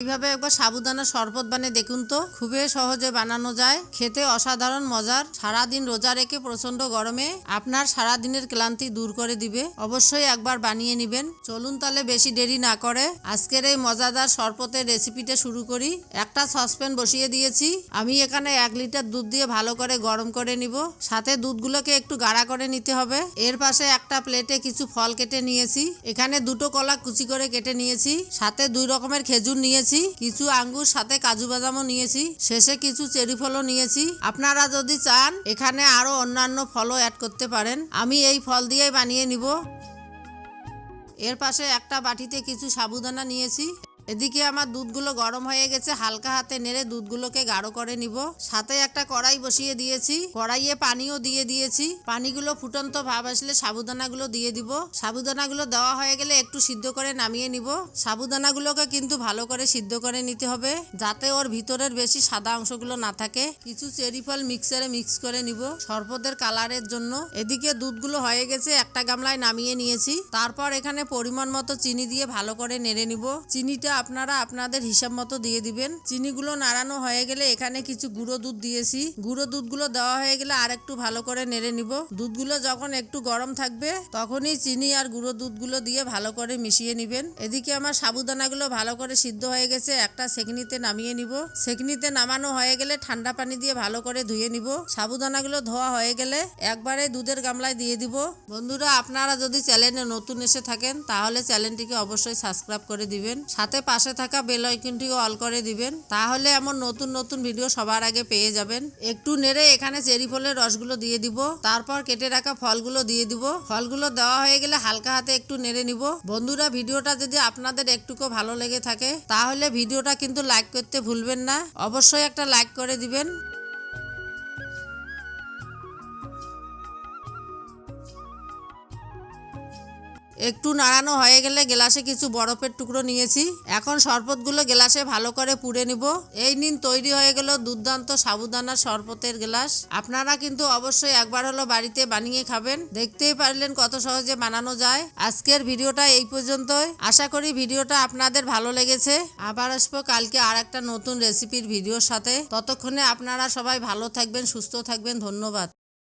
এইভাবে একবার সাবুদানা শরবত বানিয়ে দেখুন তো। খুবই সহজে বানানো যায়। খেতে অসাধারণ মজার। সারাদিন রোজা রেখে প্রচণ্ড গরমে আপনার সারাদিনের ক্লান্তি দূর করে দিবে। অবশ্যই একবার বানিয়ে নেবেন। চলুন তাহলে বেশি দেরি না করে আজকের এই মজাদার শরবতের রেসিপিটা শুরু করি। একটা সসপ্যান বসিয়ে দিয়েছি। আমি এখানে এক লিটার দুধ দিয়ে ভালো করে গরম করে নিব। সাথে দুধগুলোকে একটু গাঢ়া করে নিতে হবে। এর পাশে একটা প্লেটে কিছু ফল কেটে নিয়েছি। এখানে দুটো কলা কুচি করে কেটে নিয়েছি। সাথে দুই রকমের খেজুর নিয়েছি। কিছু আঙ্গুর সাথে কাজু বাদামও নিয়েছি, শেষে কিছু চেরি ফলও নিয়েছি। আপনারা যদি চান, এখানে আরও অন্যান্য ফলও অ্যাড করতে পারেন। আমি এই ফল দিয়েই বানিয়ে নিব। এর পাশে একটা বাটিতে কিছু সাবুদানা নিয়েছি। এদিকে আমার দুধগুলো গরম হয়ে গেছে, হালকা হাতে নেড়ে দুধগুলোকে গাঢ় করে নিব। সাথে একটা কড়াই বসিয়ে দিয়েছি। কড়াইয়ে পানিও দিয়ে দিয়েছি। পানিগুলো ফুটন্ত ভাব আসলে সাবুদানাগুলো দিয়ে দিব। সাবুদানাগুলো দেওয়া হয়ে গেলে একটু সিদ্ধ করে নামিয়ে নিব। সাবুদানাগুলোকে কিন্তু ভালো করে সিদ্ধ করে নিতে হবে, যাতে ওর ভিতরের বেশি সাদা অংশগুলো না থাকে। কিছু চেরি ফল মিক্সারে মিক্স করে নিব শরবতের কালারের জন্য। এদিকে দুধগুলো হয়ে গেছে, একটা গামলায় নামিয়ে নিয়েছি। তারপর এখানে পরিমাণ মতো চিনি দিয়ে ভালো করে নেড়ে নিব। চিনিটা আপনারা আপনাদের হিসাব মতো দিয়ে দিবেন। চিনিগুলো নাড়ানো হয়ে গেলে এখানে কিছু গুঁড়ো দুধ দিয়েছি। গুঁড়ো দুধগুলো দেওয়া হয়ে গেলে আর একটু ভালো করে নেড়ে নিব। দুধগুলো যখন একটু গরম থাকবে, তখনই চিনি আর গুঁড়ো দুধগুলো দিয়ে ভালো করে মিশিয়ে নিবেন। এদিকে আমার সাবুদানাগুলো ভালো করে সিদ্ধ হয়ে গেছে, একটা সেকনিতে নামিয়ে নিব। সেকনিতে নামানো হয়ে গেলে ঠান্ডা পানি দিয়ে ভালো করে ধুয়ে নিব। সাবুদানাগুলো ধোয়া হয়ে গেলে একবারে দুধের গামলায় দিয়ে দিব। বন্ধুরা, আপনারা যদি চ্যানেলে নতুন এসে থাকেন, তাহলে চ্যানেলটিকে অবশ্যই সাবস্ক্রাইব করে দিবেন। সাথে পাশে থাকা বেল আইকনটিও অল করে দিবেন। তাহলে এমন নতুন নতুন ভিডিও সবার আগে পেয়ে যাবেন। একটু নেড়ে এখানে চেরি ফলের রসগুলো দিয়ে দিব। তারপর কেটে রাখা ফলগুলো দিয়ে দিব। ফলগুলো দেওয়া হয়ে গেলে হালকা হাতে একটু নেড়ে নিব। বন্ধুরা, ভিডিওটা যদি আপনাদের একটুকু ভালো লেগে থাকে, তাহলে ভিডিওটা কিন্তু লাইক করতে ভুলবেন না। অবশ্যই একটা লাইক করে দিবেন। একটু নাড়ানো হয়ে গেলে গ্লাসে কিছু বরফের টুকরো নিয়েছি। এখন শরবতগুলো গ্লাসে ভালো করে পুড়ে নিব। এই নিন, তৈরি হয়ে গেল দুর্দান্ত সাবুদানার শরবতের গ্লাস। আপনারা কিন্তু অবশ্যই একবার হলো বাড়িতে বানিয়ে খাবেন। দেখতেই পারলেন কত সহজে বানানো যায়। আজকের ভিডিওটা এই পর্যন্তই। আশা করি ভিডিওটা আপনাদের ভালো লেগেছে। আবার আসব কালকে আর একটা নতুন রেসিপির ভিডিওর সাথে। ততক্ষণে আপনারা সবাই ভালো থাকবেন, সুস্থ থাকবেন। ধন্যবাদ।